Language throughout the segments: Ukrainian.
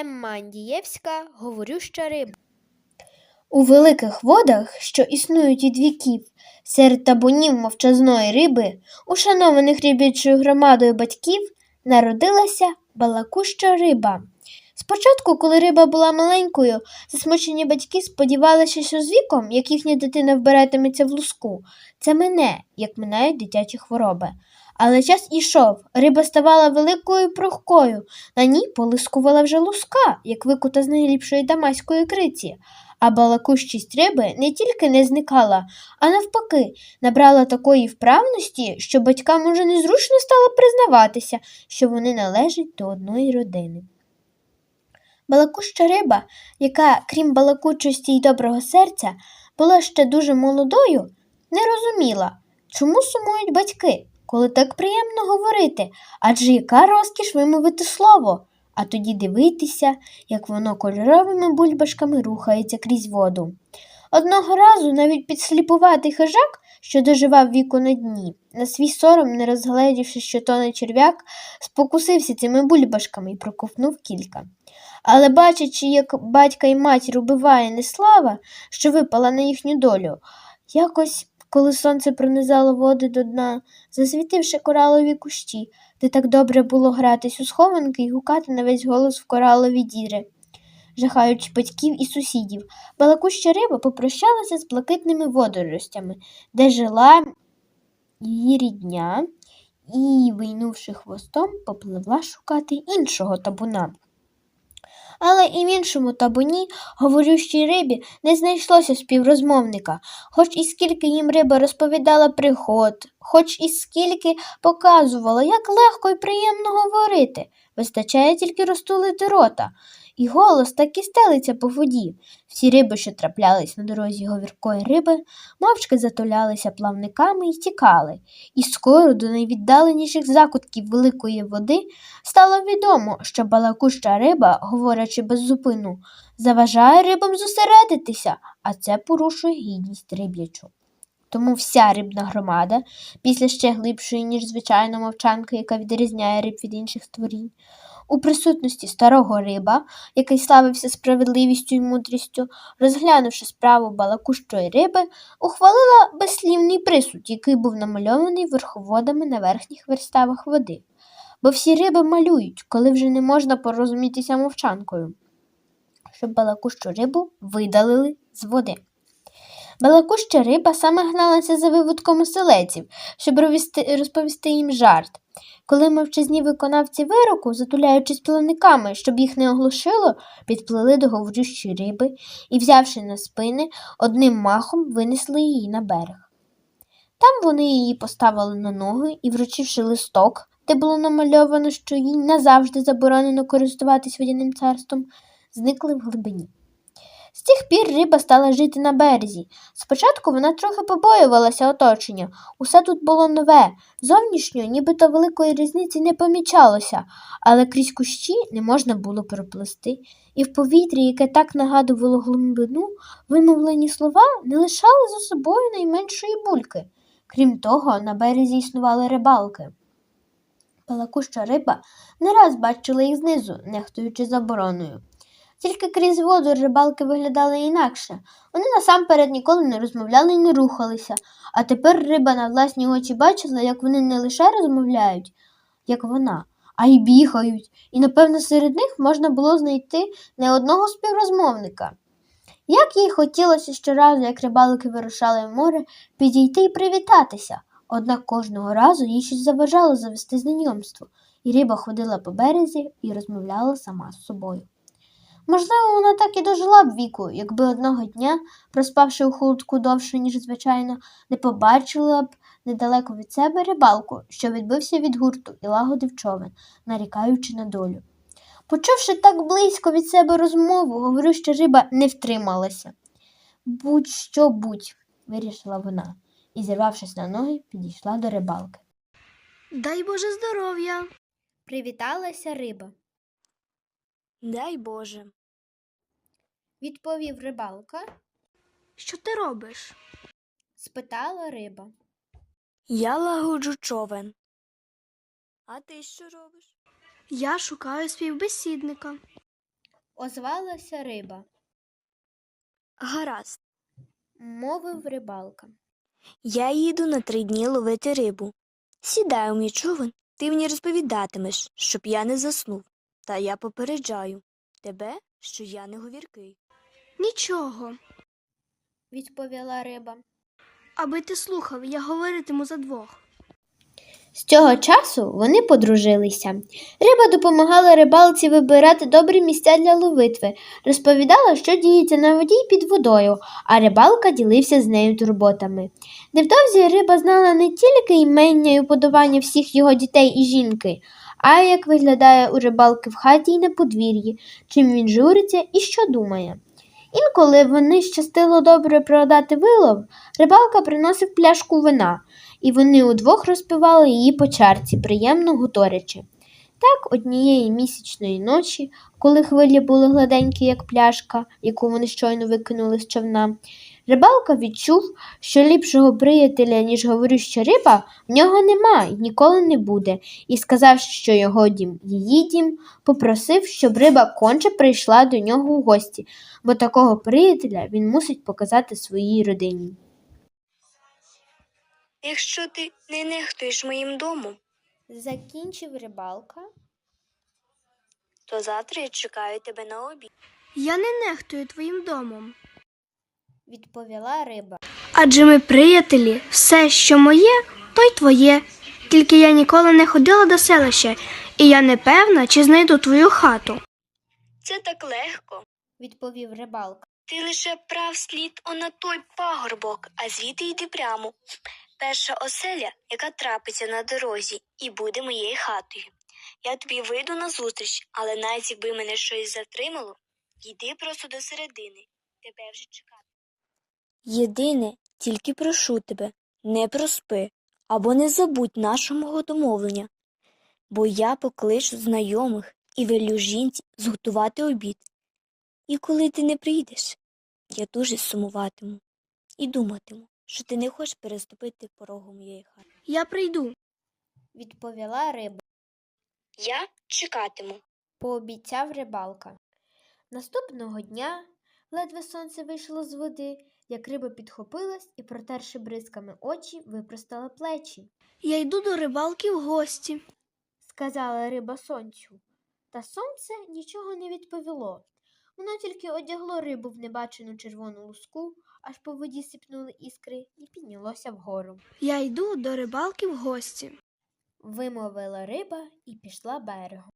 Емма Андієвська Говорюща риба. У великих водах, що існують від віків, серед табунів мовчазної риби, ушанованих рибячою громадою батьків, народилася балакуща риба. Спочатку, коли риба була маленькою, засмучені батьки сподівалися, що з віком, як їхня дитина вбиратиметься в луску, це мине, як минають дитячі хвороби. Але час ішов, риба ставала великою прохкою, на ній полискувала вже луска, як викута з найліпшої дамаської криці. А балакущість риби не тільки не зникала, а навпаки, набрала такої вправності, що батькам уже незручно стало признаватися, що вони належать до одної родини. Балакуща риба, яка, крім балакучості й доброго серця, була ще дуже молодою, не розуміла, чому сумують батьки, коли так приємно говорити, адже яка розкіш вимовити слово, а тоді дивитися, як воно кольоровими бульбашками рухається крізь воду. Одного разу навіть підсліпуватий хижак, що доживав віку на дні, на свій сором, не розгледівши, що то не черв'як, спокусився цими бульбашками і проковтнув кілька. Але бачачи, як батька і матір убиває неслава, що випала на їхню долю, якось, коли сонце пронизало води до дна, засвітивши коралові кущі, де так добре було гратись у схованки і гукати на весь голос в коралові діри. Жахаючи батьків і сусідів, балакуща риба попрощалася з блакитними водоростями, де жила її рідня, і, вийнувши хвостом, попливла шукати іншого табуна. Але і в іншому табуні, говорющій рибі, не знайшлося співрозмовника, хоч і скільки їм риба розповідала пригод, хоч і скільки показувала, як легко і приємно говорити, вистачає тільки розтулити рота. І голос так і стелиться по воді. Всі риби, що траплялись на дорозі говіркої риби, мовчки затулялися плавниками і тікали. І скоро до найвіддаленіших закутків великої води стало відомо, що балакуща риба, говорячи без зупину, заважає рибам зосередитися, а це порушує гідність риб'ячу. Тому вся рибна громада, після ще глибшої, ніж звичайна мовчанка, яка відрізняє риб від інших створінь, у присутності старого риба, який славився справедливістю і мудрістю, розглянувши справу балакущої риби, ухвалила безслівний присуд, який був намальований верховодами на верхніх верставах води. Бо всі риби малюють, коли вже не можна порозумітися мовчанкою, щоб балакущу рибу видалили з води. Балакуща риба саме гналася за виводком оселеців, щоб розповісти, їм жарт. Коли мовчазні виконавці вироку, затуляючись плавниками, щоб їх не оглушило, підплили до говорющої риби і, взявши на спини, одним махом винесли її на берег. Там вони її поставили на ноги і, вручивши листок, де було намальовано, що їй назавжди заборонено користуватись водяним царством, зникли в глибині. З тих пір риба стала жити на березі. Спочатку вона трохи побоювалася оточення. Усе тут було нове, зовнішньо, нібито великої різниці не помічалося, але крізь кущі не можна було проплисти, і в повітрі, яке так нагадувало глибину, вимовлені слова не лишали за собою найменшої бульки. Крім того, на березі існували рибалки. Балакуща риба не раз бачила їх знизу, нехтуючи забороною. Тільки крізь воду рибалки виглядали інакше. Вони насамперед ніколи не розмовляли і не рухалися, а тепер риба на власні очі бачила, як вони не лише розмовляють, як вона, а й бігають, і, напевно, серед них можна було знайти не одного співрозмовника. Як їй хотілося щоразу, як рибалки вирушали в море, підійти і привітатися, однак кожного разу їй щось заважало завести знайомство, і риба ходила по березі і розмовляла сама з собою. Можливо, вона так і дожила б віку, якби одного дня, проспавши у холодку довше, ніж звичайно, не побачила б недалеко від себе рибалку, що відбився від гурту і лагодив човен, нарікаючи на долю. Почувши так близько від себе розмову, говорю, що риба не втрималася. Будь-що будь, вирішила вона, і, зірвавшись на ноги, підійшла до рибалки. Дай Боже здоров'я. Привіталася риба. Дай Боже. Відповів рибалка, Що ти робиш? спитала риба. Я лагоджу човен. А ти що робиш? Я шукаю співбесідника. Озвалася риба, Гаразд. мовив рибалка. Я їду на три дні ловити рибу. Сідай у мій човен, ти мені розповідатимеш, щоб я не заснув. Та я попереджаю тебе, що я не говіркий. Нічого. Відповіла риба. Аби ти слухав, я говоритиму за двох. З цього часу вони подружилися. Риба допомагала рибалці вибирати добрі місця для ловитви, розповідала, що діється на воді й під водою, а рибалка ділився з нею турботами. Невдовзі риба знала не тільки імення й уподобання всіх його дітей і жінки, а як виглядає у рибалки в хаті й на подвір'ї, чим він журиться і що думає. Інколи вони щастило добре продати вилов, рибалка приносив пляшку вина, і вони удвох розпивали її по чарці, приємно гуторячи. Так, однієї місячної ночі, коли хвилі були гладенькі, як пляшка, яку вони щойно викинули з човна, рибалка відчув, що ліпшого приятеля, ніж говорюща риба, в нього нема і ніколи не буде, і, сказавши, що його дім її дім, попросив, щоб риба конче прийшла до нього у гості, бо такого приятеля він мусить показати своїй родині. Якщо ти не нехтуєш моїм домом, Закінчив рибалка, то завтра я чекаю тебе на обід. Я не нехтую твоїм домом. Відповіла риба. Адже ми приятелі, все, що моє, то й твоє. Тільки я ніколи не ходила до селища, і я не певна, чи знайду твою хату. Це так легко. Відповів рибалка. Ти лише прав слід на той пагорбок, а звідти йди прямо. Перша оселя, яка трапиться на дорозі, і буде моєю хатою. Я тобі вийду назустріч, але навіть якби мене щось затримало, йди просто до середини. Тебе вже чекати. Єдине, тільки прошу тебе, не проспи або не забудь нашого домовлення, бо я покличу знайомих і велю жінці зготувати обід. І коли ти не прийдеш, я дуже сумуватиму і думатиму, що ти не хочеш переступити порогу моєї хати. Я прийду. Відповіла риба, Я чекатиму. пообіцяв рибалка. Наступного дня ледве сонце вийшло з води, як риба підхопилась і, протерши бризками очі, випростала плечі. Я йду до рибалки в гості. сказала риба сонцю. Та сонце нічого не відповіло. Воно тільки одягло рибу в небачену червону луску, аж по воді сипнули іскри і піднялося вгору. Я йду до рибалки в гості. Вимовила риба і пішла берегом.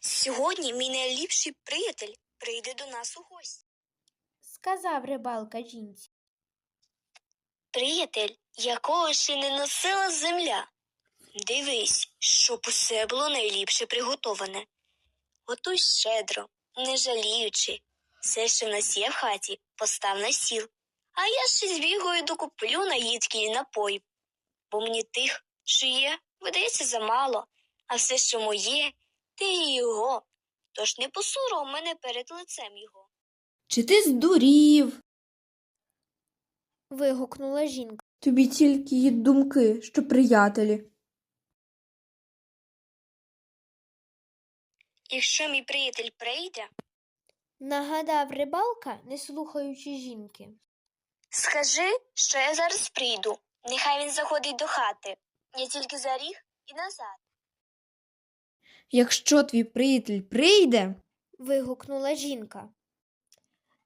Сьогодні мій найліпший приятель прийде до нас у гості. Сказав рибалка жінці. Приятель, якого ще не носила земля. Дивись, щоб усе було найліпше приготоване. Готуй щедро, не жаліючи. Все, що в нас є в хаті, постав на сіл. А я ще збігаю докуплю наїдки і напої. Бо мені тих, що є, видається замало, а все, що моє, те і його. Тож не посуров мене перед лицем його. Чи ти здурів? Вигукнула жінка. Тобі тільки є думки, що приятелі. Якщо мій приятель прийде, Нагадав рибалка, не слухаючи жінки. Скажи, що я зараз прийду. Нехай він заходить до хати. Я тільки за ріг і назад. Якщо твій приятель прийде, Вигукнула жінка.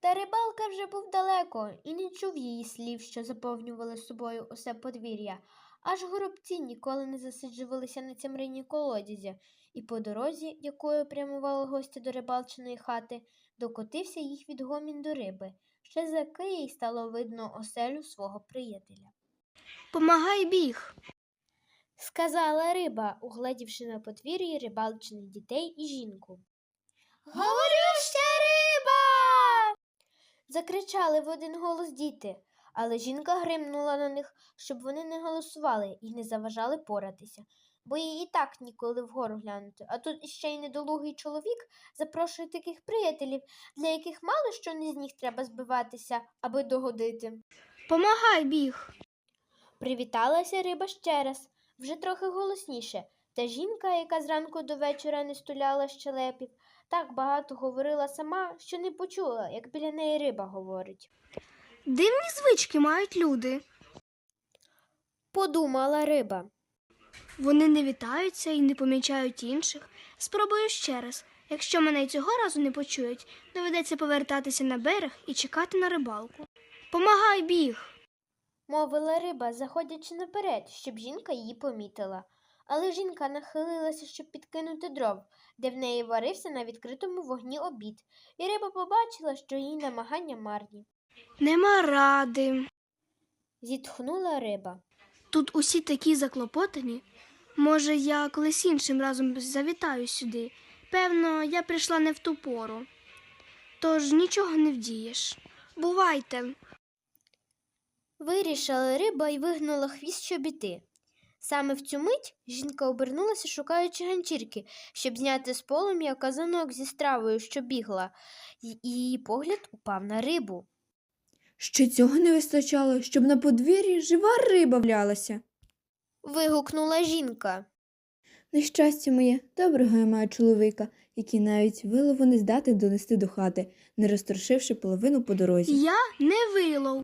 Та рибалка вже був далеко і не чув її слів, що заповнювали собою усе подвір'я, аж горобці ніколи не засиджувалися на цямрині колодязі, і по дорозі, якою прямували гості до рибалчиної хати, докотився їх відгомін до риби. Ще за киїй стало видно оселю свого приятеля. Помагай біг. Сказала риба, угледівши на подвір'ї рибалчиних дітей і жінку. Говорюща риба. Закричали в один голос діти, але жінка гримнула на них, щоб вони не голосували і не заважали поратися, бо їй і так ніколи вгору глянути. А тут іще й недолугий чоловік запрошує таких приятелів, для яких мало що не з них треба збиватися, аби догодити. Помагай біг. Привіталася риба ще раз, вже трохи голосніше, Та жінка, яка зранку до вечора не стуляла щелепів, так багато говорила сама, що не почула, як біля неї риба говорить. Дивні звички мають люди. Подумала риба. Вони не вітаються і не помічають інших. Спробую ще раз. Якщо мене й цього разу не почують, доведеться повертатися на берег і чекати на рибалку. Помагай біг. мовила риба, заходячи наперед, щоб жінка її помітила. Але жінка нахилилася, щоб підкинути дров, де в неї варився на відкритому вогні обід, і риба побачила, що її намагання марні. Нема ради. Зітхнула риба. Тут усі такі заклопотані. Може, я колись іншим разом завітаю сюди. Певно, я прийшла не в ту пору. Тож нічого не вдієш. Бувайте. Вирішила риба і вигнула хвіст, щоб іти. Саме в цю мить жінка обернулася, шукаючи ганчірки, щоб зняти з полум'я казанок зі стравою, що бігла, і її погляд упав на рибу. Ще цього не вистачало, щоб на подвір'ї жива риба влялася. Вигукнула жінка. Нещастя моє, доброго я маю чоловіка, який навіть вилову не здатен донести до хати, не розтрошивши половину по дорозі. Я не вилов.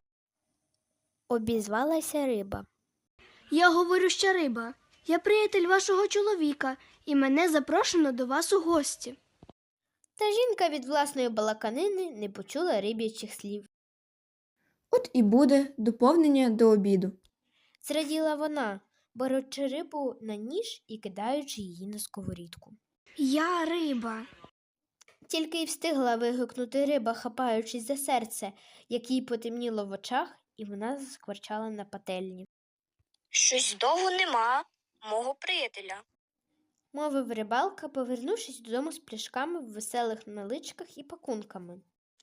Обізвалася риба. Я говорю ще риба. Я приятель вашого чоловіка, і мене запрошено до вас у гості. Та жінка від власної балаканини не почула риб'ячих слів. От і буде доповнення до обіду. Зраділа вона, беручи рибу на ніж і кидаючи її на сковорідку. Я риба. Тільки й встигла вигукнути риба, хапаючись за серце, як їй потемніло в очах, і вона заскворчала на пательні. Щось довго нема мого приятеля. Мовив рибалка, повернувшись додому з пляшками в веселих наличках і пакунками.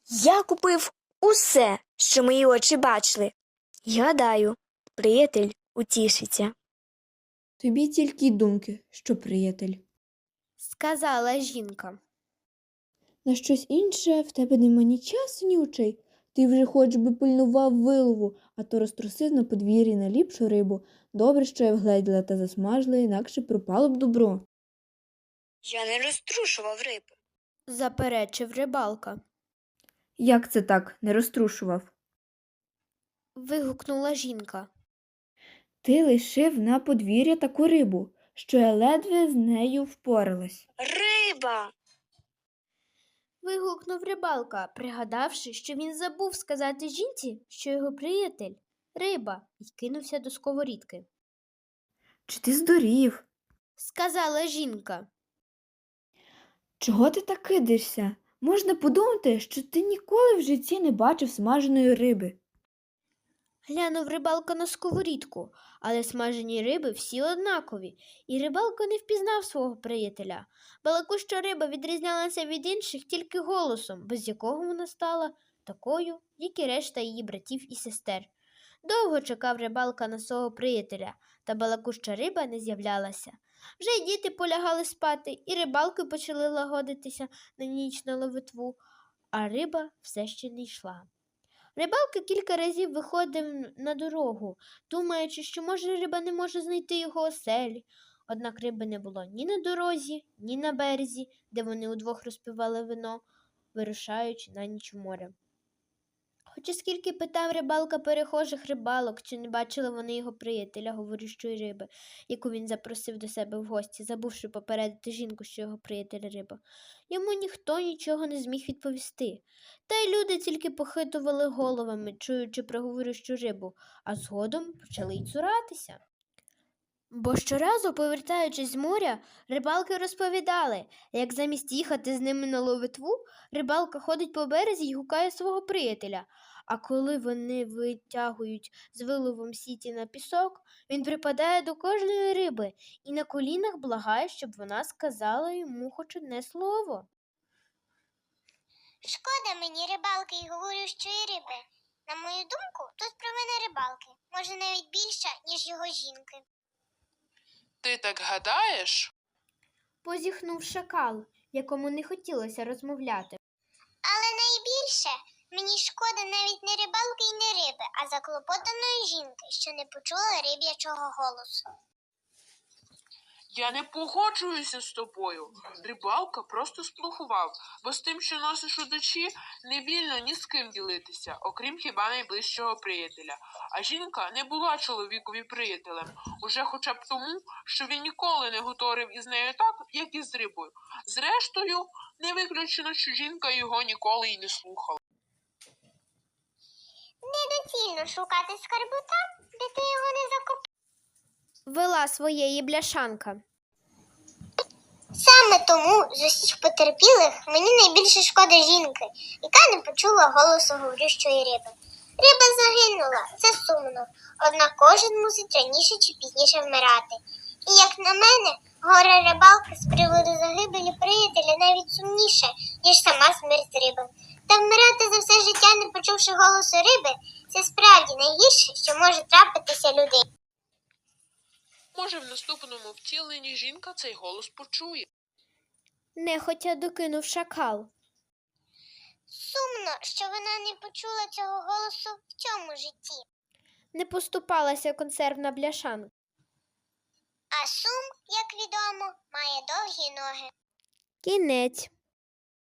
Я купив усе, що мої очі бачили. І гадаю, приятель утішиться. Тобі тільки й думки, що приятель. Сказала жінка. На щось інше в тебе нема ні часу, ні очей. Ти вже хоч би пильнував вилову, а то розтрусив на подвір'ї на ліпшу рибу. Добре, що я вгледіла та засмажила, інакше пропало б добро. Я не розтрушував риби. Заперечив рибалка. Як це так не розтрушував? Вигукнула жінка. Ти лишив на подвір'я таку рибу, що я ледве з нею впоралась. Риба. Вигукнув рибалка, пригадавши, що він забув сказати жінці, що його приятель риба, і кинувся до сковорідки. Чи ти здурів? Сказала жінка. Чого ти так кидаєшся? Можна подумати, що ти ніколи в житті не бачив смаженої риби. Глянув рибалка на сковорідку, але смажені риби всі однакові, і рибалка не впізнав свого приятеля. Балакуща риба відрізнялася від інших тільки голосом, без якого вона стала такою, як і решта її братів і сестер. Довго чекав рибалка на свого приятеля, та балакуща риба не з'являлася. Вже й діти полягали спати, і рибалки почали лагодитися на ніч на ловитву, а риба все ще не йшла. Рибалка кілька разів виходив на дорогу, думаючи, що може риба не може знайти його оселі. Однак риби не було ні на дорозі, ні на березі, де вони удвох розпивали вино, вирушаючи на ніч у море. Хоча скільки питав рибалка перехожих рибалок, чи не бачили вони його приятеля, говорющої риби, яку він запросив до себе в гості, забувши попередити жінку, що його приятель риба. Йому ніхто нічого не зміг відповісти. Та й люди тільки похитували головами, чуючи про говорющу рибу, а згодом почали й цуратися. Бо щоразу, повертаючись з моря, рибалки розповідали, як замість їхати з ними на ловитву, рибалка ходить по березі й гукає свого приятеля. А коли вони витягують з виловом сіті на пісок, він припадає до кожної риби і на колінах благає, щоб вона сказала йому хоч одне слово. Шкода мені рибалки і говорющої риби. На мою думку, тут провина рибалки, може навіть більша, ніж його жінки. Ти так гадаєш? Позіхнув шакал, якому не хотілося розмовляти. Але найбільше мені шкода навіть не рибалки і не риби, а заклопотаної жінки, що не почула риб'ячого голосу. Я не погоджуюся з тобою. Рибалка просто сплохував, бо з тим, що носиш у дочі, не вільно ні з ким ділитися, окрім хіба найближчого приятеля. А жінка не була чоловікові приятелем, уже хоча б тому, що він ніколи не говорив із нею так, як і з рибою. Зрештою, не виключено, що жінка його ніколи й не слухала. Недоцільно шукати скарбу там, де ти його не закопав. Вела своєї бляшанка. Саме тому з усіх потерпілих мені найбільше шкода жінки, яка не почула голосу говорющої риби. Риба загинула, це сумно, однак кожен мусить раніше чи пізніше вмирати. І як на мене, горе рибалки з приводу загибелі приятеля навіть сумніше, ніж сама смерть риби. Та вмирати за все життя, не почувши голосу риби, це справді найгірше, що може трапитися людині. Може, в наступному втіленні жінка цей голос почує. Нехотя докинув шакал. Сумно, що вона не почула цього голосу в цьому житті. Не поступалася консервна бляшанка. А сум, як відомо, має довгі ноги. Кінець.